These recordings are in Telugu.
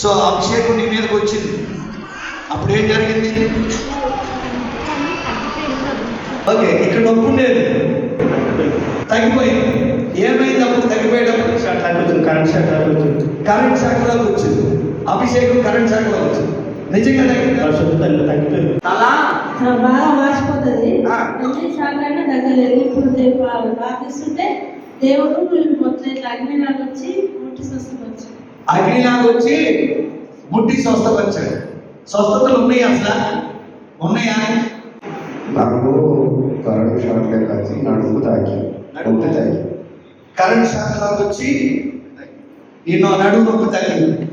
సో అభిషేకం నీ మీదకి వచ్చింది. అప్పుడు ఏం జరిగింది? ఓకే ఇక్కడ నొప్పి ఉండేది. తగ్గిపోయింది. ఏమైంది అప్పుడు తగ్గిపోయేటప్పుడు? షాక్ తగ్గుతుంది కరెంట్ షాక్ తగ్గుతుంది కరెంట్ శాఖలోకి వచ్చింది. అభిషేకం కరెంట్ శాఖలోకి వచ్చింది. నిజంగా తగ్గిందా? పరిశుద్ధ తల్లి తగ్గిపోయింది. అలా బాగా అంటే తగ్గలేదు. ఇప్పుడు ప్రార్థిస్తుంటే దేవుడు మొత్తం ఇట్లా వచ్చి స్వస్థపరిచి అగ్నిలాగా వచ్చి ముట్టి స్వస్థపరిచాడు. స్వస్థతలు ఉన్నాయి అసలు? ఉన్నాయా? నాకు కరెంట్ షాక్ లేక వచ్చి నడుము తాకి నొప్పి తాకి. కరెంట్ శాఖలోకి వచ్చి నిన్ను నడుము నొప్పి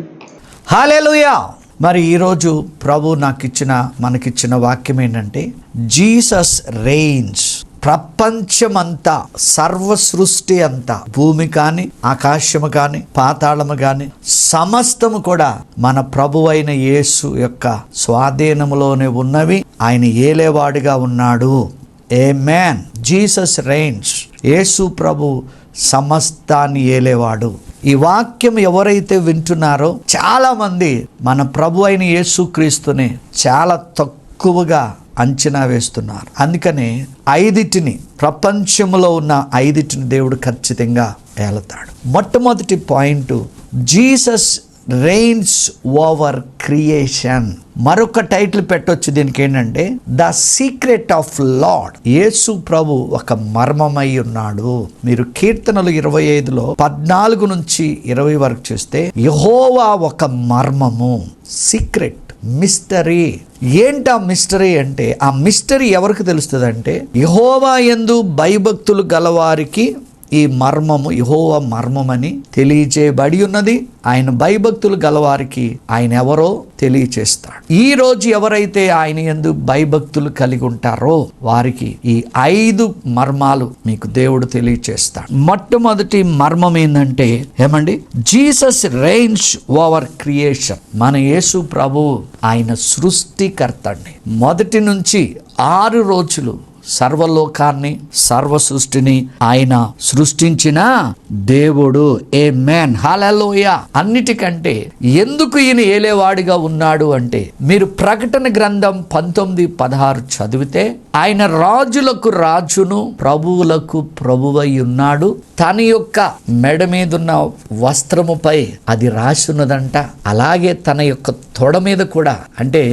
హాలేలుయా! మరి ఈరోజు ప్రభు నాకు ఇచ్చిన మనకిచ్చిన వాక్యం ఏంటంటే జీసస్ రెయిన్స్ ప్రపంచమంతా సర్వ సృష్టి అంతా భూమి కానీ ఆకాశము కానీ పాతాళము కానీ సమస్తము కూడా మన ప్రభువైన యేసు యొక్క స్వాధీనములోనే ఉన్నవి. ఆయన ఏలేవాడిగా ఉన్నాడు. ఏ మ్యాన్ జీసస్ రెయిన్స్ యేసు ప్రభు సమస్తాన్ని ఏలేవాడు. ఈ వాక్యం ఎవరైతే వింటున్నారో చాలామంది మన ప్రభు అయిన యేసుక్రీస్తుని చాలా తక్కువగా అంచనా వేస్తున్నారు. అందుకనే ఐదిటిని ప్రపంచంలో ఉన్న ఐదిటిని దేవుడు ఖచ్చితంగా ఏలతాడు. మొట్టమొదటి point Jesus reigns over creation మరొక టైటిల్ పెట్టొచ్చు దీనికి ఏంటంటే ద సీక్రెట్ ఆఫ్ లాడ్ యేసు ప్రభు ఒక మర్మమై ఉన్నాడు. మీరు కీర్తనలు ఇరవై ఐదులో పద్నాలుగు నుంచి ఇరవై వరకు చూస్తే యహోవా ఒక మర్మము. Secret mystery. ఏంటి ఆ మిస్టరీ అంటే? ఆ మిస్టరీ ఎవరికి తెలుస్తుంది అంటే యహోవా ఎందు భయభక్తులు గలవారికి ఈ మర్మము యహోవ మర్మమని తెలియచేయబడి ఉన్నది ఆయన భయభక్తులు గలవారికి ఆయన ఎవరో తెలియచేస్తాడు. ఈ రోజు ఎవరైతే ఆయన ఎందు భయభక్తులు కలిగి ఉంటారో వారికి ఈ ఐదు మర్మాలు మీకు దేవుడు తెలియచేస్తాడు. మొట్టమొదటి మర్మం ఏంటంటే ఏమండి? Jesus reigns over creation. మన యేసు ప్రభు ఆయన సృష్టికర్త అండి మొదటి నుంచి ఆరు రోజులు సర్వలోకాన్ని సర్వ సృష్టిని ఆయన సృష్టించిన దేవుడు. ఏ మ్యాన్ హాలలోయ అన్నిటికంటే ఎందుకు ఈయన ఏలేవాడిగా ఉన్నాడు అంటే మీరు ప్రకటన గ్రంథం పంతొమ్మిది పదహారు చదివితే ఆయన రాజులకు రాజును ప్రభువులకు ప్రభువై ఉన్నాడు. తన యొక్క మెడ మీదున్న వస్త్రముపై అది రాసున్నదంట అలాగే తన యొక్క తొడ మీద కూడా అంటే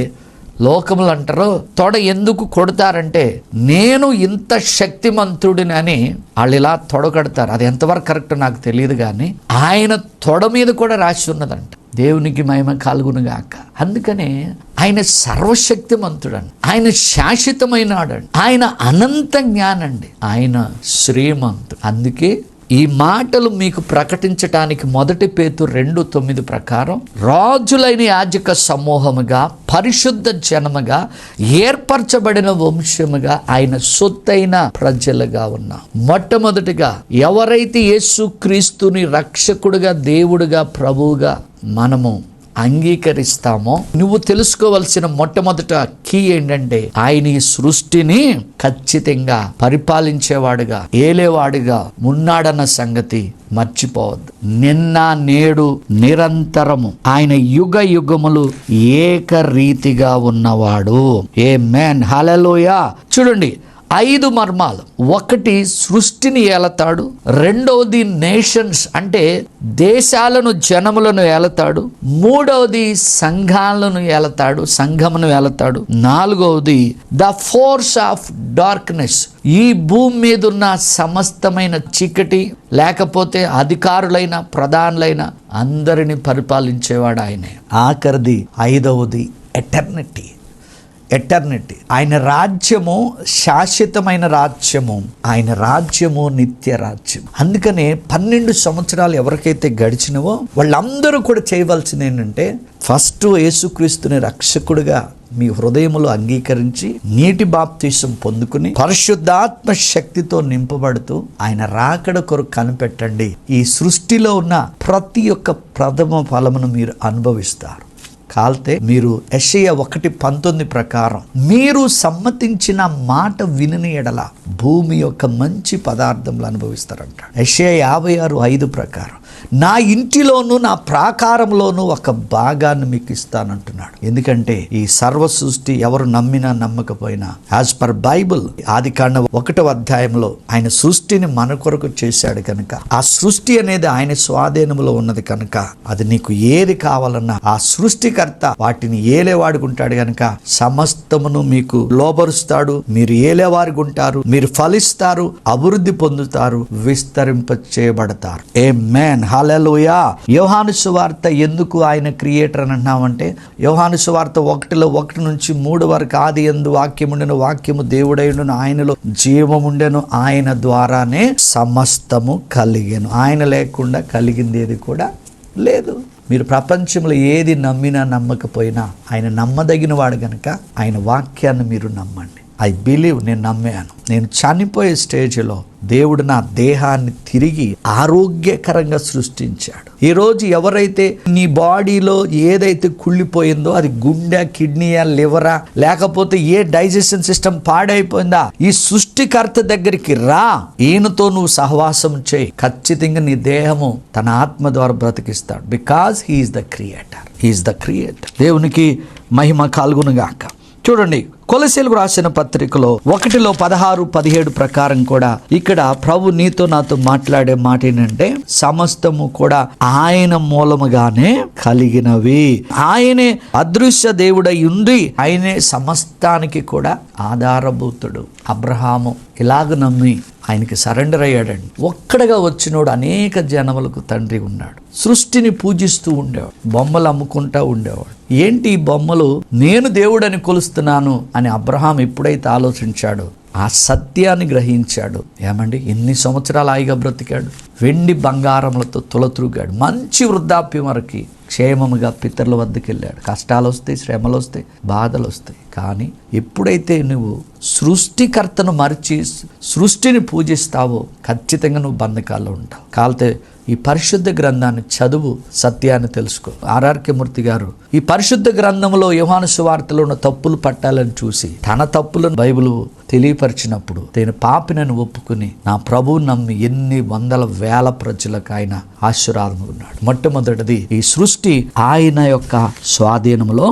లోకములు అంటారు తొడ ఎందుకు కొడతారంటే నేను ఇంత శక్తిమంతుడిని అని వాళ్ళు ఇలా తొడగడతారు. అది ఎంతవరకు కరెక్ట్ నాకు తెలియదు కానీ ఆయన తొడ మీద కూడా రాసి ఉన్నదంట. దేవునికి మహిమ కలుగునుగాక అందుకనే ఆయన సర్వశక్తిమంతుడండి ఆయన శాశ్వతమైనాడండి ఆయన అనంత జ్ఞానండి. ఆయన శ్రీమంతుడు. అందుకే ఈ మాటలు మీకు ప్రకటించటానికి మొదటి పేతు రెండు తొమ్మిది ప్రకారం రాజులైన యాజక సమూహముగా పరిశుద్ధ జనముగా ఏర్పరచబడిన వంశముగా ఆయన సొత్తైన ప్రజలుగా ఉన్నాం. మొట్టమొదటిగా ఎవరైతే యేసు క్రీస్తుని రక్షకుడుగా దేవుడుగా ప్రభువుగా మనము అంగీకరిస్తామో? నువ్వు తెలుసుకోవలసిన మొట్టమొదట కీ ఏంటంటే ఆయన ఈ సృష్టిని ఖచ్చితంగా పరిపాలించేవాడుగా ఏలేవాడుగా ఉన్నాడన్న సంగతి మర్చిపోవద్దు. నిన్న నేడు నిరంతరము ఆయన యుగ యుగములు ఏకరీతిగా ఉన్నవాడు. ఏ మ్యాన్ హలలోయ చూడండి ఐదు మర్మాలు. ఒకటి సృష్టిని ఏలతాడు రెండవది నేషన్స్ అంటే దేశాలను జనములను ఏలతాడు మూడవది సంఘాలను ఏలతాడు సంఘమును ఏలతాడు నాలుగవది ద ఫోర్స్ ఆఫ్ డార్క్నెస్. ఈ భూమి మీద ఉన్న సమస్తమైన చీకటి లేకపోతే అధికారులైన ప్రధానులైన అందరిని పరిపాలించేవాడు ఆయనే. ఆఖరిది ఐదవది ఎటర్నిటీ. ఎటర్నిటీ ఆయన రాజ్యము శాశ్వతమైన రాజ్యము. ఆయన రాజ్యము నిత్య రాజ్యం అందుకనే పన్నెండు సంవత్సరాలు ఎవరికైతే గడిచినవో వాళ్ళందరూ కూడా చేయవలసింది ఏంటంటే ఫస్ట్ యేసుక్రీస్తుని రక్షకుడిగా మీ హృదయములో అంగీకరించి నీటి బాప్తీసం పొందుకుని పరిశుద్ధాత్మ శక్తితో నింపబడుతూ ఆయన రాకడ కొరకు కనిపెట్టండి. ఈ సృష్టిలో ఉన్న ప్రతి ఒక్క ప్రథమ ఫలమును మీరు అనుభవిస్తారు. కాల్తే మీరు యెషయ ఒకటి పంతొమ్మిది ప్రకారం మీరు సమ్మతించిన మాట వినని ఎడల భూమి యొక్క మంచి పదార్థములు అనుభవిస్తారంట. యెషయ యాభై ఆరు ఐదు ప్రకారం నా ఇంటిలోనూ నా ప్రాకారంలోనూ ఒక భాగాన్ని మీకు ఇస్తానంటున్నాడు. ఎందుకంటే ఈ సర్వ సృష్టి ఎవరు నమ్మినా నమ్మకపోయినా యాజ్ పర్ బైబుల్ ఆది కాండ ఒకటో అధ్యాయంలో ఆయన సృష్టిని మన కొరకు చేశాడు కనుక ఆ సృష్టి అనేది ఆయన స్వాధీనంలో ఉన్నది కనుక అది నీకు ఏది కావాలన్నా ఆ సృష్టికర్త వాటిని ఏలేవాడుకుంటాడు కనుక సమస్తమును మీకు లోబరుస్తాడు మీరు ఏలేవారికి ఉంటారు మీరు ఫలిస్తారు అభివృద్ధి పొందుతారు విస్తరింప చేయబడతారు ఏ మ్యాన్ హాలలోయా యోహాను సువార్త ఎందుకు ఆయన క్రియేటర్ అని అంటున్నామంటే యోహాను సువార్త ఒకటిలో ఒకటి నుంచి మూడు వరకు ఆది ఎందు వాక్యముండెను వాక్యము దేవుడైండును ఆయనలో జీవముండెను ఆయన ద్వారానే సమస్తము కలిగాను. ఆయన లేకుండా కలిగింది ఏది కూడా లేదు. మీరు ప్రపంచంలో ఏది నమ్మినా నమ్మకపోయినా ఆయన నమ్మదగిన వాడు గనక ఆయన వాక్యాన్ని మీరు నమ్మండి. ఐ బిలీవ్ నేను నమ్మాను. నేను చనిపోయే స్టేజ్లో దేవుడు నా దేహాన్ని తిరిగి ఆరోగ్యకరంగా సృష్టించాడు. ఈరోజు ఎవరైతే నీ బాడీలో ఏదైతే కుళ్ళిపోయిందో అది గుండె కిడ్నీయా లివరా లేకపోతే ఏ డైజెషన్ సిస్టమ్ పాడైపోయిందా ఈ సృష్టికర్త దగ్గరికి రా. ఈయనతో నువ్వు సహవాసం చేయి. ఖచ్చితంగా నీ దేహము తన ఆత్మ ద్వారా బ్రతికిస్తాడు. Because he is the creator he is the creator దేవునికి మహిమ కాల్గునుగాక. చూడండి కొలసీలకు రాసిన పత్రికలో ఒకటిలో పదహారు పదిహేడు ప్రకారం కూడా ఇక్కడ ప్రభు నీతో నాతో మాట్లాడే మాట ఏంటంటే సమస్తము కూడా ఆయన మూలముగానే కలిగినవి. ఆయనే అదృశ్య దేవుడై ఉండి ఆయనే సమస్తానికి కూడా ఆధారభూతుడు అబ్రహాము. ఇలాగ నమ్మి ఆయనకి సరెండర్ అయ్యాడండి. ఒక్కడగా వచ్చినోడు అనేక జనములకు తండ్రి ఉన్నాడు. సృష్టిని పూజిస్తూ ఉండేవాడు. బొమ్మలు అమ్ముకుంటా ఉండేవాడు. ఏంటి ఈ బొమ్మలు? నేను దేవుడని కొలుస్తున్నాను అని అబ్రహాం ఎప్పుడైతే ఆలోచించాడో ఆ సత్యాన్ని గ్రహించాడు ఏమండి? ఎన్ని సంవత్సరాలు హాయిగా బ్రతికాడు? వెండి బంగారములతో తులతురుగాడు. మంచి వృద్ధాప్యం వరకు క్షేమముగా పితరుల వద్దకు వెళ్ళాడు కష్టాలు వస్తాయి శ్రమలు వస్తాయి బాధలు వస్తాయి. కానీ ఎప్పుడైతే నువ్వు సృష్టికర్తను మరిచి సృష్టిని పూజిస్తావో ఖచ్చితంగా నువ్వు బంధకాల్లో ఉంటావు. కాలితే ఈ పరిశుద్ధ గ్రంథాన్ని చదువు సత్యాన్ని తెలుసుకో. ఆర్ఆర్కే మూర్తి గారు ఈ పరిశుద్ధ గ్రంథంలో యోహాను సువార్తలో ఉన్న తప్పులు పట్టాలని చూసి తన తప్పులను బైబిల్ తెలియపరిచినప్పుడు నేను పాపినని ఒప్పుకుని నా ప్రభువు నమ్మి ఎన్ని వందల వేల ప్రజలకు ఆయన ఆశీర్వాదం ఉన్నాడు మొట్టమొదటిది ఈ సృష్టి ఆయన యొక్క స్వాధీనంలో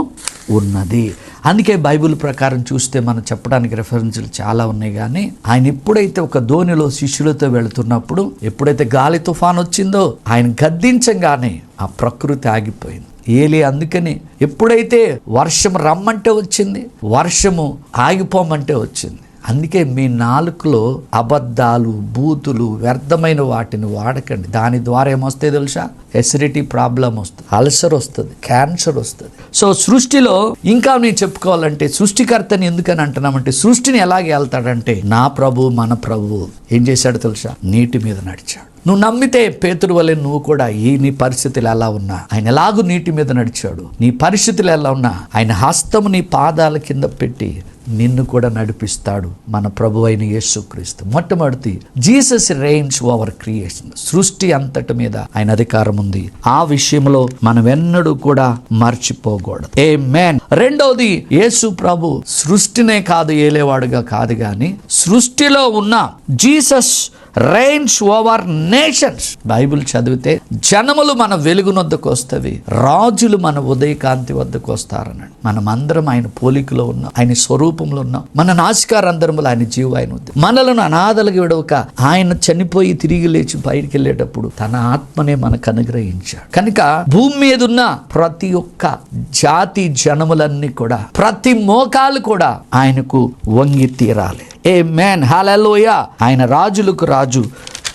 ఉన్నది. అందుకే బైబిల్ ప్రకారం చూస్తే మనం చెప్పడానికి రెఫరెన్స్లు చాలా ఉన్నాయి. కానీ ఆయన ఎప్పుడైతే ఒక ధోనిలో శిష్యులతో వెళుతున్నప్పుడు ఎప్పుడైతే గాలి తుఫాన్ వచ్చిందో ఆయన గద్దించగానే ఆ ప్రకృతి ఆగిపోయింది. ఏలి అందుకని ఎప్పుడైతే వర్షం రమ్మంటే వచ్చింది వర్షము ఆగిపోమంటే వచ్చింది. అందుకే మీ నాలుకలో అబద్ధాలు బూతులు వ్యర్థమైన వాటిని వాడకండి. దాని ద్వారా ఏమొస్తాయి తెలుసా? ఎసిడిటీ ప్రాబ్లం వస్తుంది అల్సర్ వస్తుంది క్యాన్సర్ వస్తుంది. సో సృష్టిలో ఇంకా నేను చెప్పుకోవాలంటే సృష్టికర్తని ఎందుకని అంటున్నామంటే సృష్టిని ఎలాగ వెళ్తాడంటే నా ప్రభు మన ప్రభు. ఏం చేశాడు తెలుసా? నీటి మీద నడిచాడు. నువ్వు నమ్మితే పేతురు వలె నువ్వు కూడా ఈ నీ పరిస్థితులు ఎలా ఉన్నా ఆయన ఎలాగూ నీటి మీద నడిచాడు. నీ పరిస్థితులు ఎలా ఉన్నా ఆయన హస్తము నీ పాదాల కింద పెట్టి నిన్ను కూడా నడిపిస్తాడు మన ప్రభు అయిన యేసుక్రీస్తు. మొట్టమొదటి జీసస్ రెయిన్స్ ఓవర్ క్రియేషన్ సృష్టి అంతటి మీద ఆయన అధికారం ఉంది. ఆ విషయంలో మనం ఎన్నడూ కూడా మర్చిపోకూడదు. ఏ మ్యాన్ రెండవది యేసు ప్రభు సృష్టినే కాదు ఏలేవాడుగా కాదు కానీ సృష్టిలో ఉన్న Jesus reigns over nations Bible చదివితే జనములు మన వెలుగునొద్దకు వస్తవి రాజులు మన ఉదయకాంతి వద్దకు వస్తారన్నాడు. మనం అందరం ఆయన పోలికలో ఉన్నాం ఆయన స్వరూపంలో ఉన్నాం. మన నాసికారందరములు ఆయన జీవ ఆయన ఉంది మనలను అనాథలుగా విడవక ఆయన చనిపోయి తిరిగి లేచి బయటికి వెళ్ళేటప్పుడు తన ఆత్మనే మనకు అనుగ్రహించాడు. కనుక భూమి మీద ఉన్న ప్రతి ఒక్క జాతి జనములన్నీ కూడా ప్రతి మోకాలు కూడా ఆయనకు వంగి తీరాలి. ఏ మ్యాన్ హాలలోయ ఆయన రాజులకు రాజు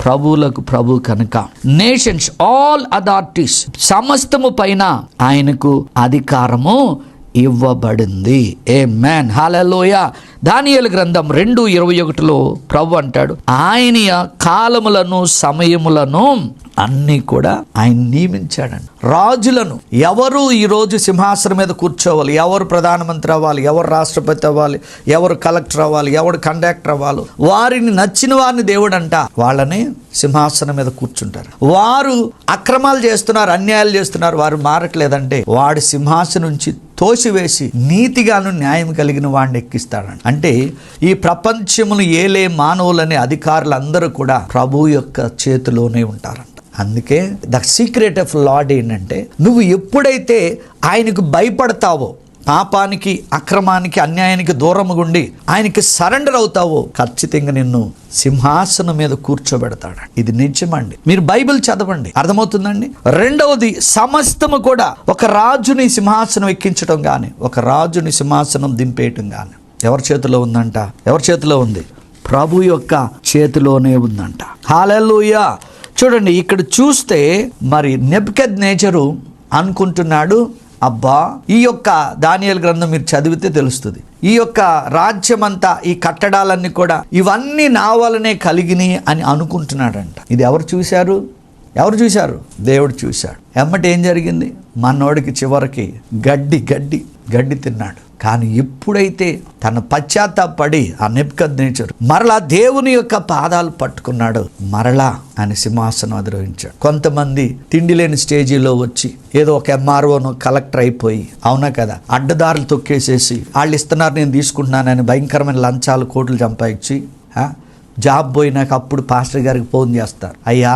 ప్రభువులకు ప్రభు కనుక. నేషన్స్ ఆల్ అథారిటీస్ సమస్తము పైన ఆయనకు అధికారము ఇవ్వబడింది. ఏ మ్యాన్ హాలలోయ దానియలు గ్రంథం రెండు ఇరవై ఒకటిలో ప్రభు అంటాడు ఆయన కాలములను సమయములను అన్నీ కూడా ఆయన నియమించాడండి రాజులను ఎవరు ఈరోజు సింహాసనం మీద కూర్చోవాలి? ఎవరు ప్రధానమంత్రి అవ్వాలి? ఎవరు రాష్ట్రపతి అవ్వాలి? ఎవరు కలెక్టర్ అవ్వాలి? ఎవరు కండక్టర్ అవ్వాలి? వారిని నచ్చిన వారిని దేవుడంట. వాళ్ళని సింహాసనం మీద కూర్చుంటారు. వారు అక్రమాలు చేస్తున్నారు అన్యాయాలు చేస్తున్నారు వారు మారట్లేదంటే వాడి సింహాసనం నుంచి తోసివేసి నీతిగాను న్యాయం కలిగిన వాడిని ఎక్కిస్తాడంట. అంటే ఈ ప్రపంచమును ఏలే మానవులనే అధికారులందరూ కూడా ప్రభు యొక్క చేతిలోనే ఉంటారంట. అందుకే ద సీక్రెట్ ఆఫ్ లాడ్ ఏంటంటే నువ్వు ఎప్పుడైతే ఆయనకు భయపడతావో పాపానికి అక్రమానికి అన్యాయానికి దూరముగుండి ఆయనకి సరెండర్ అవుతావో ఖచ్చితంగా నిన్ను సింహాసనం మీద కూర్చోబెడతాడు. ఇది నిజమండి మీరు బైబిల్ చదవండి. అర్థమవుతుందండి? రెండవది సమస్తము కూడా ఒక రాజుని సింహాసనం ఎక్కించడం కానీ ఒక రాజుని సింహాసనం దింపేయటం కానీ ఎవరి చేతిలో ఉందంట? ఎవరి చేతిలో ఉంది? ప్రభు యొక్క చేతిలోనే ఉందంట. హాలూయా చూడండి ఇక్కడ చూస్తే మరి నెబ్కెద్ నేచరు అనుకుంటున్నాడు అబ్బా ఈ యొక్క దానియల్ గ్రంథం మీరు చదివితే తెలుస్తుంది. ఈ యొక్క రాజ్యమంతా ఈ కట్టడాలన్నీ కూడా ఇవన్నీ నా వలనే కలిగినాయి అని అనుకుంటున్నాడంట. ఇది ఎవరు చూశారు? ఎవరు చూశారు? దేవుడు చూశాడు. ఎమ్మటి ఏం జరిగింది? మనోడికి చివరికి గడ్డి గడ్డి గడ్డి తిన్నాడు. కానీ ఎప్పుడైతే తన పశ్చాత్తాపడి ఆ నెప్కద్ నేచర్ మరలా దేవుని యొక్క పాదాలు పట్టుకున్నాడు మరలా ఆయన సింహాసనం అధిరోహించాడు. కొంతమంది తిండి లేని స్టేజీలో వచ్చి ఏదో ఒక ఎంఆర్ఓను కలెక్టర్ అయిపోయి అవునా కదా? అడ్డదారులు తొక్కేసేసి వాళ్ళు ఇస్తున్నారు నేను తీసుకుంటున్నానని భయంకరమైన లంచాలు కోట్లు చంపాయించి జాబ్ పోయినాక అప్పుడు పాస్టర్ గారికి ఫోన్ చేస్తారు. అయ్యా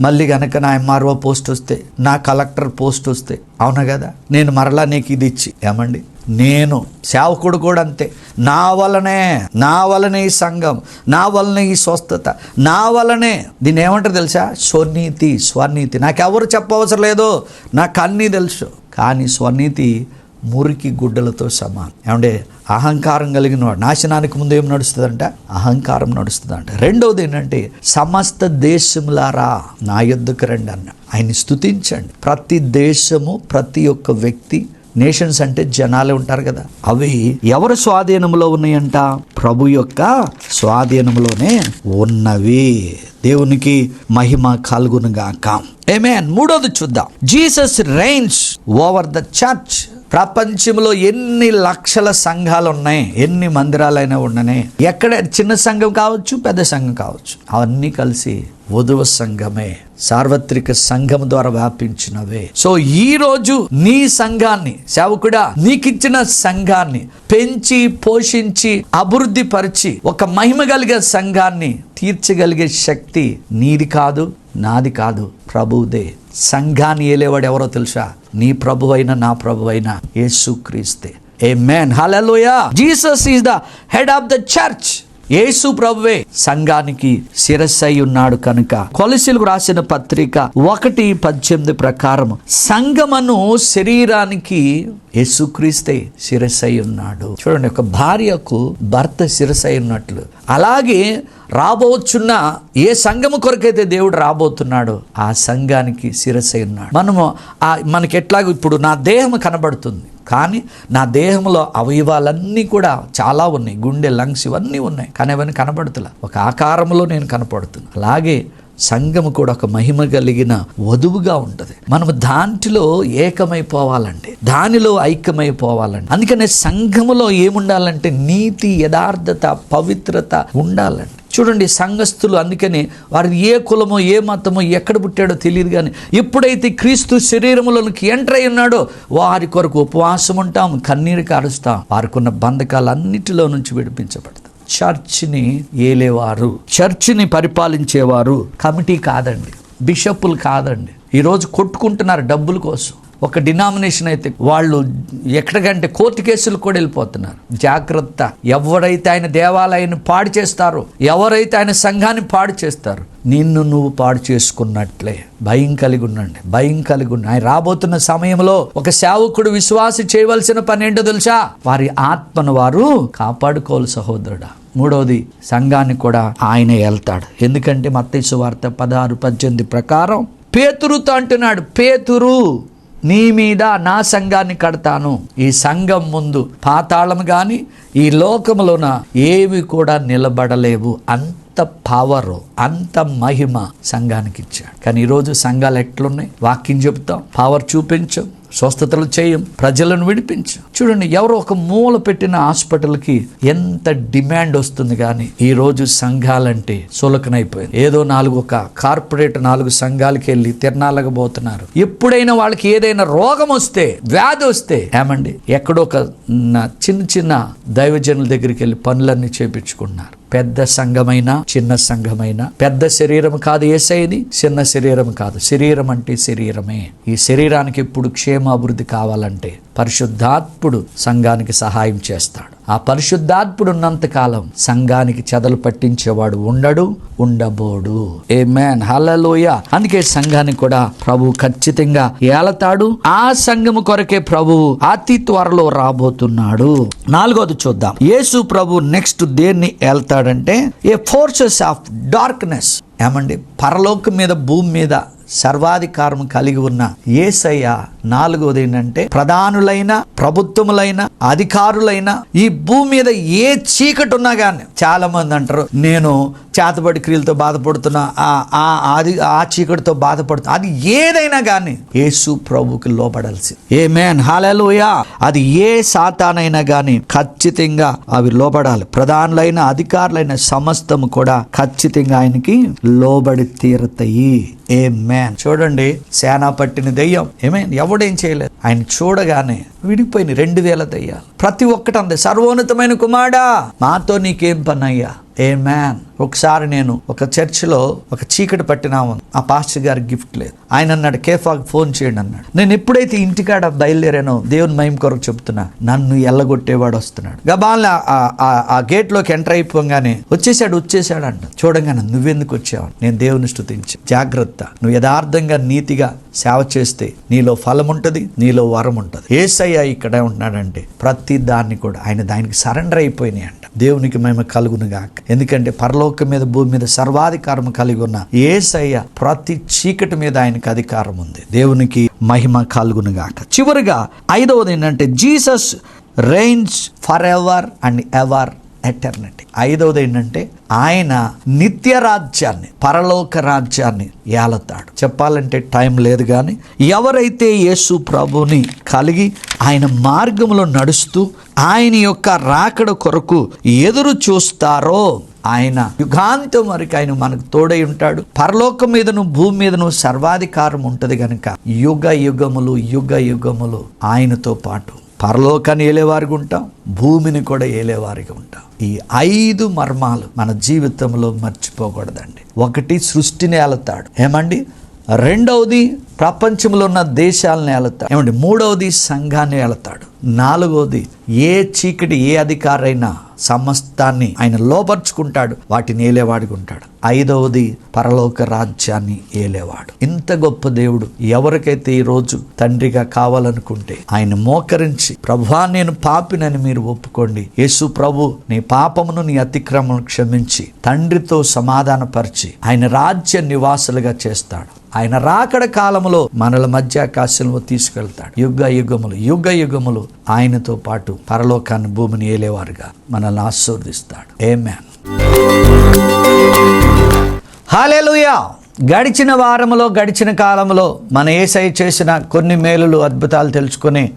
మళ్ళీ గనక నా ఎంఆర్ఓ పోస్ట్ వస్తే నా కలెక్టర్ పోస్ట్ వస్తే అవునా కదా? నేను మరలా నీకు ఇది ఇచ్చి ఏమండి? నేను సేవకుడు కూడా అంతే. నా వలనే నా వలనే ఈ సంఘం నా వలనే ఈ స్వస్థత నా వలనే దీన్ని ఏమంటారు తెలుసా? స్వర్నీతి స్వనీతి. నాకెవరు చెప్పవసరం లేదు. నాకు అన్నీ తెలుసు. కానీ స్వర్నీతి మురికి గుడ్డలతో సమానం. ఏమంటే అహంకారం కలిగిన వాడు. నాశనానికి ముందు ఏం నడుస్తుందంట? అహంకారం నడుస్తుందంట. రెండవది ఏంటంటే సమస్త దేశములారా నా యుద్ధకు రండి అన్న ఆయన్ని స్తుతించండి. ప్రతి దేశము ప్రతి ఒక్క వ్యక్తి నేషన్స్ అంటే జనాలే ఉంటారు కదా. అవి ఎవరి స్వాధీనంలో ఉన్నాయంట? ప్రభు యొక్క స్వాధీనంలోనే ఉన్నవి. దేవునికి మహిమ కలుగునుగాక. ఏమేన్ మూడోది చూద్దాం. Jesus reigns over the church. ప్రపంచంలో ఎన్ని లక్షల సంఘాలు ఉన్నాయి ఎన్ని మందిరాలైనా ఉండనే. ఎక్కడ చిన్న సంఘం కావచ్చు పెద్ద సంఘం కావచ్చు. అవన్నీ కలిసి వధువ సంఘమే సార్వత్రిక సంఘం ద్వారా వ్యాపించినవే. సో ఈ రోజు నీ సంఘాన్ని సేవకుడా నీకిచ్చిన సంఘాన్ని పెంచి పోషించి అభివృద్ధి పరిచి ఒక మహిమ కలిగే సంఘాన్ని తీర్చగలిగే శక్తి నీది కాదు నాది కాదు. ప్రభువుదే సంఘాన్ని ఏలేవాడు ఎవరో తెలుసా? నీ ప్రభు అయిన నా ప్రభు అయిన యేసుక్రీస్తే. Amen hallelujah Jesus is the head of the church యేసు ప్రభువే సంఘానికి శిరస్సై ఉన్నాడు కనుక. కొలసిలకు రాసిన పత్రిక ఒకటి పద్దెనిమిది ప్రకారం సంగమను శరీరానికి యేసుక్రీస్తే శిరస్సై ఉన్నాడు. చూడండి ఒక భార్యకు భర్త శిరస్సై ఉన్నట్లు. అలాగే రాబోచున్న ఏ సంఘము కొరకైతే దేవుడు రాబోతున్నాడో ఆ సంఘానికి శిరస్సై ఉన్నాడు. మనము ఆ మనకి ఎట్లాగో ఇప్పుడు నా దేహం కనబడుతుంది. కానీ నా దేహంలో అవయవాలన్నీ కూడా చాలా ఉన్నాయి. గుండె లంగ్స్ ఇవన్నీ ఉన్నాయి. కానీ అవన్నీ కనబడుతులా. ఒక ఆకారంలో నేను కనపడుతున్నా. అలాగే సంఘము కూడా ఒక మహిమ కలిగిన వధువుగా ఉంటుంది. మనం దాంట్లో ఏకమైపోవాలండి. దానిలో ఐక్యమైపోవాలండి. అందుకనే సంఘములో ఏముండాలంటే నీతి యథార్థత పవిత్రత ఉండాలండి. చూడండి సంఘస్థులు అందుకని వారు ఏ కులమో ఏ మతమో ఎక్కడ పుట్టాడో తెలియదు కానీ ఎప్పుడైతే క్రీస్తు శరీరములోనికి ఎంటర్ అయి ఉన్నాడో వారి కొరకు ఉపవాసం ఉంటాం కన్నీరు కారుస్తాం. వారికున్న బంధకాలన్నిటిలో నుంచి విడిపించబడతాం. చర్చిని ఏలేవారు చర్చిని పరిపాలించేవారు కమిటీ కాదండి బిషప్పులు కాదండి. ఈరోజు కొట్టుకుంటున్నారు డబ్బుల కోసం. ఒక డినామినేషన్ అయితే వాళ్ళు ఎక్కడికంటే కోర్టు కేసులు కూడా వెళ్ళిపోతున్నారు. జాగ్రత్త. ఎవరైతే ఆయన దేవాలయాన్ని పాడు చేస్తారో ఎవరైతే ఆయన సంఘాన్ని పాడు చేస్తారు నిన్ను నువ్వు పాడు చేసుకున్నట్లే. భయం కలిగి ఉండండి భయం కలిగి ఉండి ఆయన రాబోతున్న సమయంలో ఒక సేవకుడు విశ్వాసి చేయవలసిన పని ఏంటో తెలుసా? వారి ఆత్మను వారు కాపాడుకోవాలి సహోదరుడా. మూడవది సంఘాన్ని కూడా ఆయన వెళ్తాడు ఎందుకంటే మత్తైసు వార్త పదహారు పద్దెనిమిది ప్రకారం పేతురుతో అంటున్నాడు పేతురు నీ మీద నా సంఘాన్ని కడతాను. ఈ సంఘం ముందు పాతాళం కానీ ఈ లోకములోన ఏవి కూడా నిలబడలేవు. అంత పవర్ అంత మహిమ సంఘానికి ఇచ్చాడు. కానీ ఈరోజు సంఘాలు ఎట్లున్నాయి? వాక్యం చెబుతాం పవర్ చూపించాం. స్వస్థతలు చేయం ప్రజలను విడిపించు. చూడండి ఎవరో ఒక మూల పెట్టిన హాస్పిటల్కి ఎంత డిమాండ్ వస్తుంది కానీ ఈరోజు సంఘాలంటే సులకనైపోయింది. ఏదో నాలుగు ఒక కార్పొరేట్ నాలుగు సంఘాలకి వెళ్ళి తిరణాలకు పోతున్నారు ఎప్పుడైనా వాళ్ళకి ఏదైనా రోగం వస్తే వ్యాధి వస్తే ఏమండి ఎక్కడో ఒక చిన్న చిన్న దైవజనుల దగ్గరికి వెళ్ళి పనులన్నీ చేపించుకుంటున్నారు. పెద్ద సంఘమైన చిన్న సంఘమైన. పెద్ద శరీరం కాదు ఏసైది చిన్న శరీరం కాదు. శరీరం అంటే శరీరమే. ఈ శరీరానికి ఎప్పుడు క్షేమాభివృద్ధి కావాలంటే పరిశుద్ధాత్ముడు సంఘానికి సహాయం చేస్తాడు. ఆ పరిశుద్ధాత్ముడు ఉన్నంత కాలం సంఘానికి చెదలు పట్టించేవాడు ఉండడు ఉండబోడు. ఏ మ్యాన్ హలలోయ అందుకే సంఘానికి కూడా ప్రభు ఖచ్చితంగా ఏలతాడు. ఆ సంఘము కొరకే ప్రభు అతి త్వరలో రాబోతున్నాడు. నాలుగోది చూద్దాం. యేసు ప్రభు నెక్స్ట్ దేన్ని ఏల్తాడంటే ఏ ఫోర్సెస్ ఆఫ్ డార్క్నెస్ ఏమండి? పరలోకం మీద భూమి మీద సర్వాధికారం కలిగి ఉన్న ఏసయ్య నాలుగోది ఏంటంటే ప్రధానులైన ప్రభుత్వములైన అధికారులైన ఈ భూమి మీద ఏ చీకటి ఉన్నా కానీ చాలా మంది అంటారు నేను చేతబడి క్రియలతో బాధపడుతున్నా ఆ అది ఆ చీకటితో బాధపడుతున్నా అది ఏదైనా కానీ యేసు ప్రభుకి లోపడాల్సి ఏ మేన్ హాలూయా అది ఏ సాతానైనా కానీ ఖచ్చితంగా అవి లోపడాలి ప్రధానులైన అధికారులైన సమస్తము కూడా ఖచ్చితంగా ఆయనకి లోబడి తీరతాయి. ఏ మ్యాన్ చూడండి సేనా పట్టిన దెయ్యం. ఏమేన్ ఎవడేం చేయలేదు. ఆయన చూడగానే విడిపోయిన రెండు వేల దయ్యాలు. ప్రతి ఒక్కటి అంది సర్వోన్నతమైన కుమారుడా మాతో నీకేం పని అయ్యా ఏ మ్యాన్ ఒకసారి నేను ఒక చర్చిలో ఒక చీకటి పట్టినాము ఆ పాస్టర్ గారికి గిఫ్ట్ లేదు. ఆయన అన్నాడు కేఫాకి ఫోన్ చేయండి అన్నాడు. నేను ఎప్పుడైతే ఇంటికాడ బయలుదేరానో దేవుని మహిమ కొరకు చెప్తున్నా నన్ను ఎల్లగొట్టేవాడు వస్తున్నాడు. గబాల్ ఆ గేట్లోకి ఎంటర్ అయిపోగానే వచ్చేసాడు వచ్చేసాడు అంట. చూడంగానే నువ్వెందుకు వచ్చావు? నేను దేవుని స్థుతించి జాగ్రత్త. నువ్వు యథార్థంగా నీతిగా సేవ చేస్తే నీలో ఫలం ఉంటుంది నీలో వరం ఉంటుంది. ఏసయ్య ఇక్కడే ఉంటున్నాడంటే ప్రతి దాన్ని కూడా ఆయన దానికి సరెండర్ అయిపోయినాయి అంట. దేవునికి మేము కలుగునుగాక ఎందుకంటే పరలోకం మీద భూమి మీద సర్వాధికారం కలిగి ఉన్న ఏసయ్య ప్రతి చీకటి మీద ఆయనకి అధికారం ఉంది. దేవునికి మహిమ కలుగునుగాక. చివరిగా ఐదవది ఏంటంటే Jesus reigns for ever and ever eternity ఐదవది ఏంటంటే ఆయన నిత్య రాజ్యాన్ని పరలోక రాజ్యాన్ని ఏలతాడు. చెప్పాలంటే టైం లేదు కానీ ఎవరైతే యేసు ప్రభుని కలిగి ఆయన మార్గంలో నడుస్తూ ఆయన యొక్క రాకడ కొరకు ఎదురు చూస్తారో ఆయన యుగాంతం వరకు ఆయన మనకు తోడై ఉంటాడు. పరలోకం మీదను భూమి మీదను సర్వాధికారం ఉంటుంది కనుక యుగ యుగములు యుగ యుగములు ఆయనతో పాటు పరలోకాన్ని ఏలేవారిగా ఉంటాం భూమిని కూడా ఏలేవారిగా ఉంటాం. ఈ ఐదు మర్మాలు మన జీవితంలో మర్చిపోకూడదండి. ఒకటి సృష్టిని ఏలతాడు. ఏమండి? రెండవది ప్రపంచంలో ఉన్న దేశాలను ఏలతాడు. ఏమండి? మూడవది సంఘాన్ని ఏలతాడు. నాలుగవది ఏ చీకటి ఏ అధికారైనా సమస్తాన్ని ఆయన లోపరుచుకుంటాడు వాటిని ఏలేవాడిగా ఉంటాడు ఐదవది పరలోక రాజ్యాన్ని ఏలేవాడు. ఇంత గొప్ప దేవుడు ఎవరికైతే ఈ రోజు తండ్రిగా కావాలనుకుంటే ఆయన మోకరించి ప్రభా నేను పాపినని మీరు ఒప్పుకోండి. యేసు ప్రభు నీ పాపమును నీ అతిక్రమను క్షమించి తండ్రితో సమాధానపరిచి ఆయన రాజ్య నివాసులుగా చేస్తాడు. ఆయన రాకడ కాలంలో మనల మధ్య ఆకాశంలో తీసుకెళ్తాడు. యుగ యుగములు యుగ యుగములు ఆయనతో పాటు పరలోకాన్ని భూమిని ఏలేవారుగా మనల్ని ఆశీర్వదిస్తాడు. ఏ మ్యాన్ హాలేలుయా గడిచిన వారములో గడిచిన కాలంలో మన ఏసై చేసిన కొన్ని మేలులు అద్భుతాలు తెలుసుకొని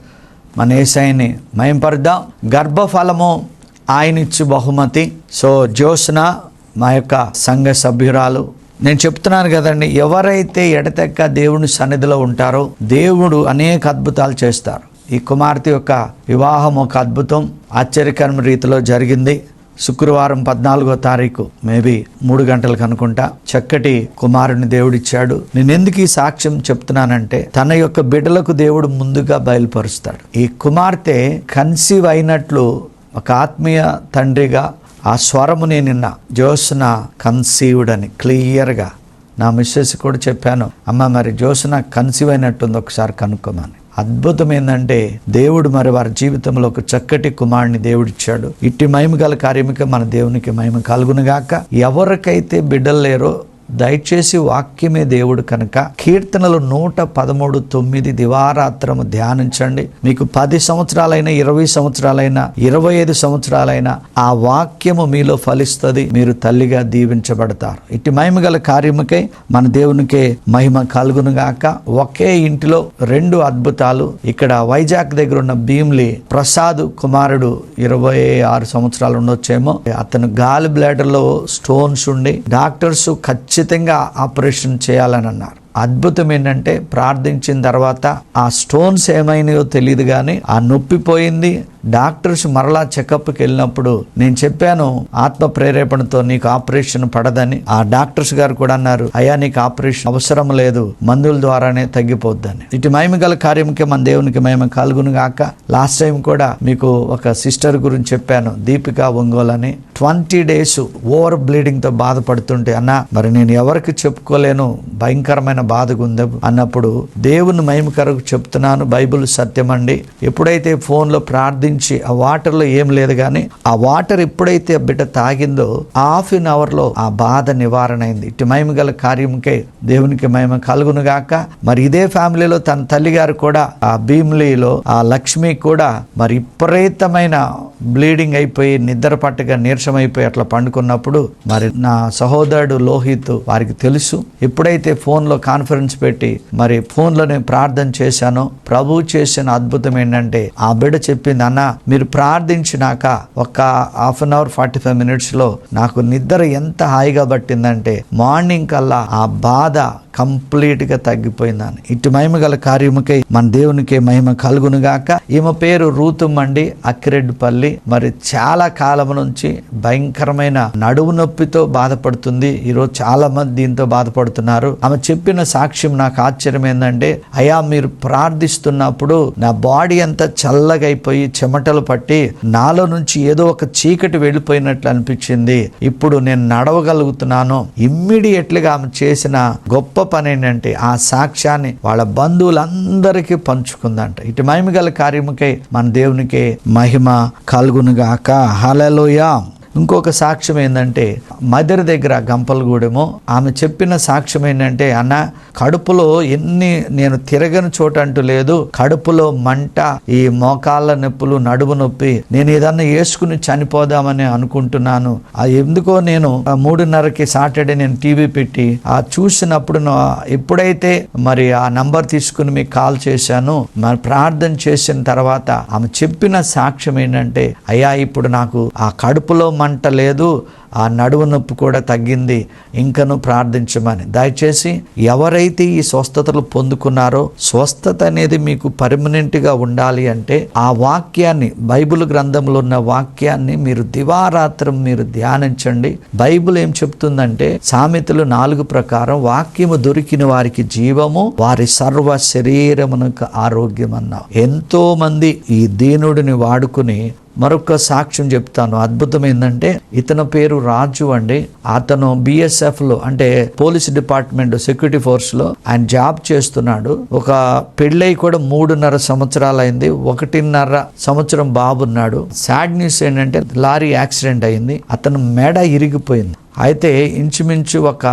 మన ఏసైని మయంపరుద్దాం. గర్భఫలము ఆయన బహుమతి. సో జ్యోత్స్న మా యొక్క సంఘ సభ్యురాలు నేను చెప్తున్నాను కదండి ఎవరైతే ఎడతెక్క దేవుని సన్నిధిలో ఉంటారో దేవుడు అనేక అద్భుతాలు చేస్తారు. ఈ కుమార్తె యొక్క వివాహం ఒక అద్భుతం ఆశ్చర్యకరమైన రీతిలో జరిగింది. శుక్రవారం పద్నాలుగో తారీఖు మేబీ మూడు గంటలకు అనుకుంటా చక్కటి కుమారుని దేవుడిచ్చాడు. నేనెందుకు ఈ సాక్ష్యం చెప్తున్నానంటే తన యొక్క బిడ్డలకు దేవుడు ముందుగా బయలుపరుస్తాడు. ఈ కుమార్తె కన్సీవ్ అయినట్లు ఒక ఆత్మీయ తండ్రిగా ఆ స్వరము నేను నిన్న జోస్న కన్సీవ్డ్ అని క్లియర్గా. నా మిస్సెస్ కూడా చెప్పాను. అమ్మ మరి జోస్న కన్సీవ్ అయినట్టుంది ఒకసారి కనుక్కోమని. అద్భుతం ఏంటంటే దేవుడు మరి వారి జీవితంలో ఒక చక్కటి కుమారుని దేవుడిచ్చాడు. ఇట్టి మహిమ గల కార్యమిక మన దేవునికి మహిమ కలుగునుగాక. ఎవరికైతే బిడ్డలు లేరో దయచేసి వాక్యమే దేవుడు కనుక కీర్తనలు నూట పదమూడు తొమ్మిది దివారాత్రము ధ్యానించండి. మీకు పది సంవత్సరాలైనా ఇరవై సంవత్సరాలైనా ఇరవై ఐదు సంవత్సరాలైనా ఆ వాక్యము మీలో ఫలిస్తుంది మీరు తల్లిగా దీవించబడతారు. ఇట్టి మహిమ గల కార్యముకై మన దేవునికే మహిమ కలుగునుగాక. ఒకే ఇంటిలో రెండు అద్భుతాలు. ఇక్కడ వైజాగ్ దగ్గర ఉన్న భీమ్లీ ప్రసాద్ కుమారుడు ఇరవై ఆరు సంవత్సరాలు ఉండొచ్చేమో. అతను గాలి బ్లాడర్లో స్టోన్స్ ఉండి డాక్టర్స్ ఖచ్చితంగా ఖచ్చితంగా ఆపరేషన్ చేయాలని అన్నారు అద్భుతం ఏంటంటే ప్రార్థించిన తర్వాత ఆ స్టోన్స్ ఏమైనాయో తెలియదు కానీ ఆ నొప్పి పోయింది. డాక్టర్స్ మరలా చెకప్కి వెళ్ళినప్పుడు నేను చెప్పాను ఆత్మ ప్రేరేపణతో నీకు ఆపరేషన్ పడదని. ఆ డాక్టర్స్ గారు కూడా అన్నారు అయ్యా నీకు ఆపరేషన్ అవసరం లేదు మందుల ద్వారానే తగ్గిపోద్దని. ఇటు మహిమ గల కార్యంకి మన దేవునికి మేము కలుగును గాక. లాస్ట్ టైం కూడా మీకు ఒక సిస్టర్ గురించి చెప్పాను దీపిక ఒంగోలని అని ట్వంటీ డేస్ ఓవర్ బ్లీడింగ్తో బాధపడుతుంటే అన్న మరి నేను ఎవరికి చెప్పుకోలేను భయంకరమైన బాధగా ఉంది అన్నప్పుడు దేవుని మహిమ కరకు చెప్తున్నాను బైబిల్ సత్యం అండి. ఎప్పుడైతే ఫోన్లో ప్రార్థించి ఆ వాటర్లో ఏం లేదు కానీ ఆ వాటర్ ఎప్పుడైతే ఆ బిడ్డ తాగిందో హాఫ్ ఎన్ అవర్లో ఆ బాధ నివారణ అయింది. ఇటు మహిమ గల కార్యముకే దేవునికి మహిమ కలుగునుగాక మరి ఇదే ఫ్యామిలీలో తన తల్లి గారు కూడా ఆ భీమ్లీలో ఆ లక్ష్మి కూడా మరి విపరీతమైన బ్లీడింగ్ అయిపోయి నిద్ర పట్టగా నీరసం అయిపోయి అట్లా పండుకున్నప్పుడు మరి నా సహోదరుడు లోహిత్ వారికి తెలుసు. ఎప్పుడైతే ఫోన్లో కాన్ఫరెన్స్ పెట్టి మరి ఫోన్లో నేను ప్రార్థన చేశాను. ప్రభు చేసిన అద్భుతం ఏంటంటే ఆ బిడ్డ చెప్పింది అన్న మీరు ప్రార్థించినాక ఒక half an hour forty five మినిట్స్లో నాకు నిద్ర ఎంత హాయిగా పట్టిందంటే మార్నింగ్ కల్లా ఆ బాధ కంప్లీట్గా తగ్గిపోయిందని. ఇటు మహిమ గల కార్యముకై మన దేవునికి మహిమ కలుగును గాక ఈమె పేరు రూతుమ్మండి అక్కిరెడ్డిపల్లి. మరి చాలా కాలం నుంచి భయంకరమైన నడువు నొప్పితో బాధపడుతుంది. ఈరోజు చాలా మంది దీంతో బాధపడుతున్నారు. ఆమె చెప్పిన సాక్ష్యం నాకు ఆశ్చర్యం ఏంటంటే అయ్యా మీరు ప్రార్థిస్తున్నప్పుడు నా బాడీ అంతా చల్లగైపోయి చెమటలు పట్టి నాలో నుంచి ఏదో ఒక చీకటి వెళ్ళిపోయినట్లు అనిపించింది. ఇప్పుడు నేను నడవగలుగుతున్నాను. ఇమ్మీడియట్లుగా ఆమె చేసిన గొప్ప పని ఏంటంటే ఆ సాక్ష్యాన్ని వాళ్ళ బంధువులందరికీ పంచుకుందంట. ఇటు మహిమ గల కార్యముకై మన దేవునికి మహిమ కలుగునుగాక. హలలోయా ఇంకొక సాక్ష్యం ఏంటంటే మదర్ దగ్గర గంపలగూడెము ఆమె చెప్పిన సాక్ష్యం ఏంటంటే అన్న కడుపులో ఎన్ని నేను తిరగని చోట అంటూ లేదు. కడుపులో మంట ఈ మోకాళ్ళ నొప్పులు నడుము నొప్పి నేను ఏదన్నా వేసుకుని చనిపోదామని అనుకుంటున్నాను. ఆ ఎందుకో నేను ఆ మూడున్నరకి సాటర్డే నేను టీవీ పెట్టి ఆ చూసినప్పుడు ఎప్పుడైతే మరి ఆ నంబర్ తీసుకుని మీకు కాల్ చేశాను మరి ప్రార్థన చేసిన తర్వాత ఆమె చెప్పిన సాక్ష్యం ఏంటంటే అయ్యా ఇప్పుడు నాకు ఆ కడుపులో మంట లేదు ఆ నడువు నొప్పి కూడా తగ్గింది ఇంకను ప్రార్థించమని. దయచేసి ఎవరైతే ఈ స్వస్థతలు పొందుకున్నారో స్వస్థత అనేది మీకు పర్మనెంట్గా ఉండాలి అంటే ఆ వాక్యాన్ని బైబిల్ గ్రంథంలో ఉన్న వాక్యాన్ని మీరు దివారాత్రం మీరు ధ్యానించండి. బైబిల్ ఏం చెప్తుందంటే సామెతలు నాలుగు ప్రకారం వాక్యము దొరికిన వారికి జీవము వారి సర్వ శరీరమునకు ఆరోగ్యం అన్నావు ఎంతో మంది ఈ దీనుడిని వాడుకుని మరొక సాక్ష్యం చెప్తాను. అద్భుతం ఏంటంటే ఇతని పేరు రాజు అండి. అతను బిఎస్ఎఫ్లో అంటే పోలీస్ డిపార్ట్మెంట్ సెక్యూరిటీ ఫోర్స్లో ఆయన జాబ్ చేస్తున్నాడు. ఒక పెళ్ళై కూడా మూడున్నర సంవత్సరాలు అయింది ఒకటిన్నర సంవత్సరం బాబున్నాడు. సాడ్ న్యూస్ ఏంటంటే లారీ యాక్సిడెంట్ అయింది. అతను మెడ ఇరిగిపోయింది. అయితే ఇంచుమించు ఒక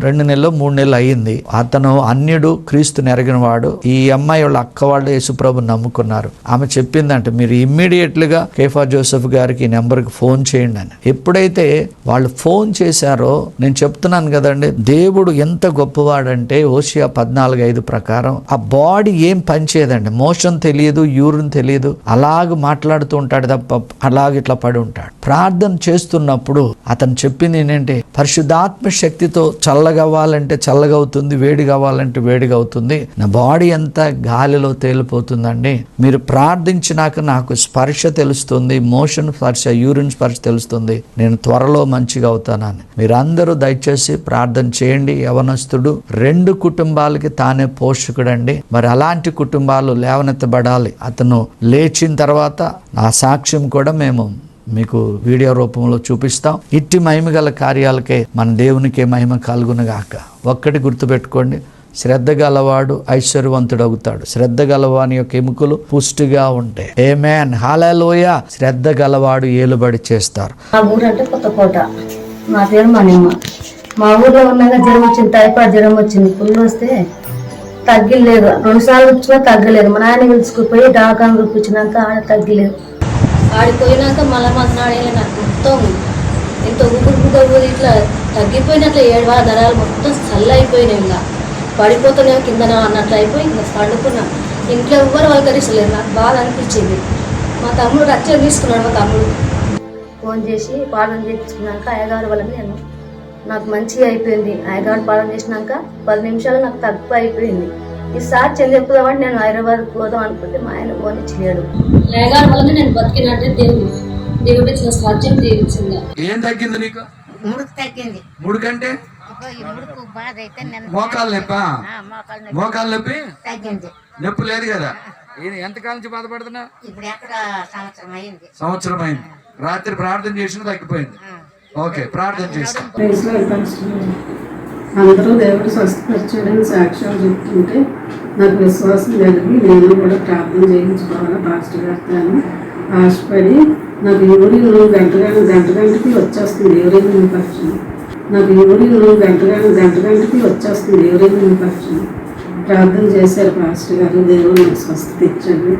రెండు నెలలు మూడు నెలలు అయ్యింది. అతను అన్యుడు క్రీస్తు నెరగినవాడు. ఈ అమ్మాయి వాళ్ళ అక్క వాళ్ళు యేసుప్రభు నమ్ముకున్నారు. ఆమె చెప్పిందంటే మీరు ఇమ్మీడియట్లుగా కేఫా జోసెఫ్ గారికి ఈ నెంబర్కి ఫోన్ చేయండి అని. ఎప్పుడైతే వాళ్ళు ఫోన్ చేశారో నేను చెప్తున్నాను కదండి దేవుడు ఎంత గొప్పవాడంటే ఓషియా పద్నాలుగు ఐదు ప్రకారం ఆ బాడీ ఏం పనిచేయదండి మోషన్ తెలియదు యూరిన్ తెలియదు. అలాగ మాట్లాడుతూ ఉంటాడు తప్ప అలాగ ఇట్లా పడి ఉంటాడు. ప్రార్థన చేస్తున్నప్పుడు అతను చెప్పింది ఏంటంటే పరిశుద్ధాత్మ శక్తితో చల్లగవ్వాలంటే చల్లగవుతుంది వేడి కావాలంటే వేడిగా వేడిగా అవుతుంది నా బాడీ అంతా గాలిలో తేలిపోతుందండి. మీరు ప్రార్థించినాక నాకు స్పర్శ తెలుస్తుంది మోషన్ స్పర్శ యూరిన్ స్పర్శ తెలుస్తుంది. నేను త్వరలో మంచిగా అవుతానని. మీరందరూ దయచేసి ప్రార్థన చేయండి యవనస్తుడు. రెండు కుటుంబాలకి తానే పోషకుడండి. మరి అలాంటి కుటుంబాలు లేవనెత్తబడాలి. అతను లేచిన తర్వాత ఆ సాక్ష్యం కూడా మేము మీకు వీడియో రూపంలో చూపిస్తాం. ఇట్టి మహిమ గల కార్యాలకే మన దేవునికే మహిమ కలుగునగాక. ఒక్కటి గుర్తుపెట్టుకోండి. శ్రద్ధ గలవాడు ఐశ్వర్యవంతుడు అవుతాడు శ్రద్ధ గలవాని యొక్క ఎముకలు పుష్టిగా ఉంటాయి. ఏ మ్యాన్ హాలలోయ శ్రద్ధ గలవాడు ఏలుబడి చేస్తారు. మా ఊరు అంటే కొత్తకోట మా పేరు మణిమ్మ మా ఊర్లో ఉన్నాక జ్వరం వచ్చింది టైఫాయిడ్ జ్వరం వచ్చింది. పుల్లు వస్తే తగ్గలేదు. రెండు సార్లు వచ్చినా తగ్గలేదు. మా నాయన పిలుచుకుపోయి డాక్టర్ చూపించినాక ఆడ తగ్గలేదు. ఆడిపోయినాక మళ్ళీ మా నాకు మొత్తం ఎంత ఊపిరి ఇట్లా తగ్గిపోయినట్లు ఏడు వార ధరలు మొత్తం చల్ల అయిపోయినాయి ఇంకా. పడిపోతూనే కిందన అన్నట్లు అయిపోయి ఇంకా పండుకున్నా. ఇంట్లో ఎవ్వరు పలకరిస్తలేదు నాకు బాధ అనిపించింది. మా తమ్ముడు రచ్చ తీసుకున్నాడు మా తమ్ముడు. ఫోన్ చేసి పాలన చేయించుకున్నాక అయ్యగారు వల్ల నేను నాకు మంచిగా అయిపోయింది. అయ్యగారు పాలన చేసినాక పది నిమిషాలు నాకు తక్కువ అయిపోయింది. ఈసారి చెల్లి చెప్పుదామని నేను హైదరాబాద్ పోదాం అనుకుంటే మా ఆయన ఇచ్చలేడు అయ్యగారు వల్ల నేను బతికినట్టే దేవుడు. దేవుడు ఇచ్చిన సాధ్యం తీర్చిందా. ఏం తగ్గింది నీకు? ముడుకు తగ్గింది. మూడు కంటే ఇగో ఈ ముడుకు బాధ అయితే నేను మోకాలు నొప్పా. ఆ, మోకాలు నొప్పి. తగ్గింది. నొప్పి లేదు కదా? ఇది ఎంతకాలం నుంచి బాధపడుతున్నా ఇప్పుడు ఎక్కడ సంవత్సరం అయింది. సంవత్సరం అయింది. రాత్రి ప్రార్థన చేసిన తగ్గిపోయింది. ఓకే ప్రార్థన చేస్తాం. అందరూ దేవుడు స్వస్థపరిచాడని సాక్ష్యాలు చెప్తుంటే నాకు విశ్వాసం కలిగి నేను కూడా ప్రార్థన చేయించుకోవాలని పాస్టర్ గారితో ఆశపడి నాకు యూరిన్ గంట గంట గంట గంటకి వచ్చేస్తుంది యూరిన్ ఇన్ఫెక్షన్ నాకు యూరిన్ గంట గంట గంట గంటకి వచ్చేస్తుంది యూరిన్ ఇన్ఫెక్షన్ ప్రార్థన చేశారు పాస్టర్ గారు దేవుడు నాకు స్వస్థత ఇచ్చాడు.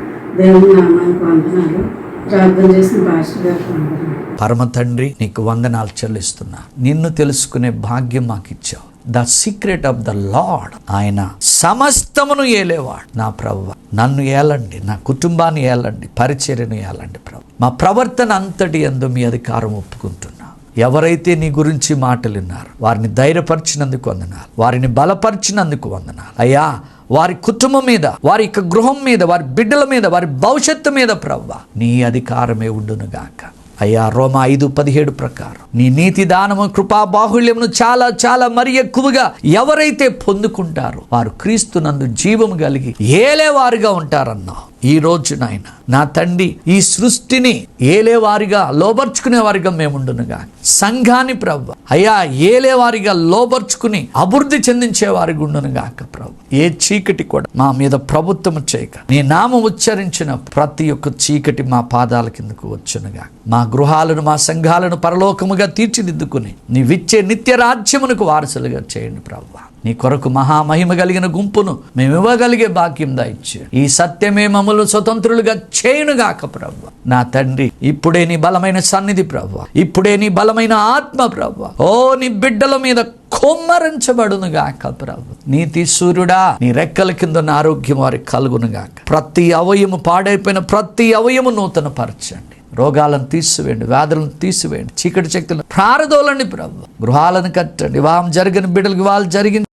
దేవుని నామానికి వందనాలు. ప్రార్థన చేసిన పాస్టర్ గారికి వందనాలు. పరమ తండ్రి నీకు వందనాలు చెల్లిస్తున్నా. నిన్ను తెలుసుకునే భాగ్యం మాకు ఇచ్చావు the secret of the lord. ఆయన సమస్తమును ఏలేవాడు. నా ప్రభు నన్ను ఏలండి నా కుటుంబాన్ని ఏలండి పరిచర్యను ఏలండి ప్రభు మా ప్రవర్తన అంతటి ఎందు మీ అధికారం ఒప్పుకుంటున్నా. ఎవరైతే నీ గురించి మాటలు విన్నారు వారిని ధైర్యపరిచినందుకు వందనాలు. వారిని బలపరిచినందుకు వందనాలు. అయ్యా వారి కుటుంబం మీద వారి యొక్క గృహం మీద వారి బిడ్డల మీద వారి భవిష్యత్తు మీద ప్రవ్వ నీ అధికారమే ఉండునుగాక. అయ్యా రోమ ఐదు పదిహేడు ప్రకారం. నీ నీతి దానము కృపా బాహుళ్యమును చాలా చాలా మరి ఎక్కువగా ఎవరైతే పొందుకుంటారో వారు క్రీస్తు నందు జీవము కలిగి ఏలేవారుగా ఉంటారన్నా. ఈ రోజు నాయన నా తండ్రి ఈ సృష్టిని ఏలేవారిగా లోబర్చుకునే వారిగా మేముండునుగా సంఘాన్ని ప్రభు అయ్యా ఏలేవారిగా లోబర్చుకుని అభివృద్ధి చెందించే వారికి ఉండునుగాక ప్రభు ఏ చీకటి కూడా మా మీద ప్రభుత్వం చేయక నీ నామం ఉచ్చరించిన ప్రతి ఒక్క చీకటి మా పాదాల కిందకు వచ్చునుగా మా గృహాలను మా సంఘాలను పరలోకముగా తీర్చిదిద్దుకుని నీ విచ్చే నిత్య రాజ్యమునకు వారసులుగా చేయండి ప్రభు నీ కొరకు మహామహిమ కలిగిన గుంపును మేము ఇవ్వగలిగే భాగ్యం దాయిచ్చు ఈ సత్యమే మమ్మల్ని స్వతంత్రులుగా చేయునుగాక ప్రభు నా తండ్రి ఇప్పుడే నీ బలమైన సన్నిధి ప్రభు ఇప్పుడే నీ బలమైన ఆత్మ ప్రభు ఓ నీ బిడ్డల మీద కొమ్మరించబడునుగాక ప్రభు నీతి సూర్యుడా నీ రెక్కల కింద ఉన్న ఆరోగ్యం వారికి కలుగును గాక ప్రతి అవయము పాడైపోయిన ప్రతి అవయము నూతన పరచండి రోగాలను తీసివేయండి వ్యాధులను తీసివేయండి చీకటి శక్తులను ప్రారదోలండి ప్రభు గృహాలను కట్టండి వివాహం జరిగిన బిడ్డలకు వివాహాలు జరిగిన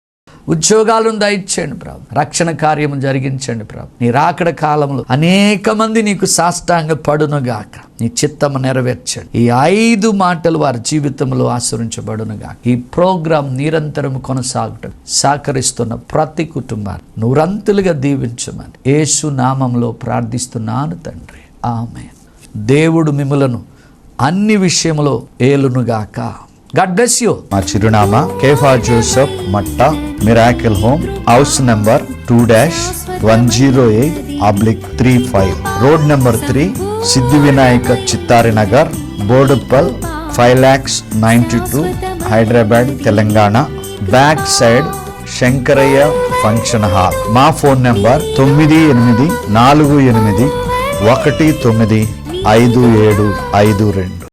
ఉద్యోగాలను దయచేయండి ప్రభు. రక్షణ కార్యము జరిగించండి ప్రభు. నీ రాకడ కాలంలో అనేక మంది నీకు సాష్టాంగ పడునుగాక. నీ చిత్తము నెరవేర్చండి. ఈ ఐదు మాటలు వారి జీవితంలో ఆచరించబడునుగాక. ఈ ప్రోగ్రాం నిరంతరం కొనసాగటం సహకరిస్తున్న ప్రతి కుటుంబాన్ని నూరంతులుగా దీవించమని యేసు నామంలో ప్రార్థిస్తున్నాను తండ్రి. ఆమె దేవుడు మిమ్మలను అన్ని విషయంలో ఏలునుగాక. గాడ్ బ్లెస్ యూ మా చిరునామా Kefa Joseph Matta miracle home house number two dash one zero eight oblique three five road number three Siddhi Vinayaka Chittari Nagar Boduppal five lakhs ninety two Hyderabad Telangana back side Shankaraiah function hall. మా ఫోన్ నెంబర్ తొమ్మిది ఎనిమిది నాలుగు ఎనిమిది ఒకటి తొమ్మిది ఐదు ఏడు ఐదు రెండు.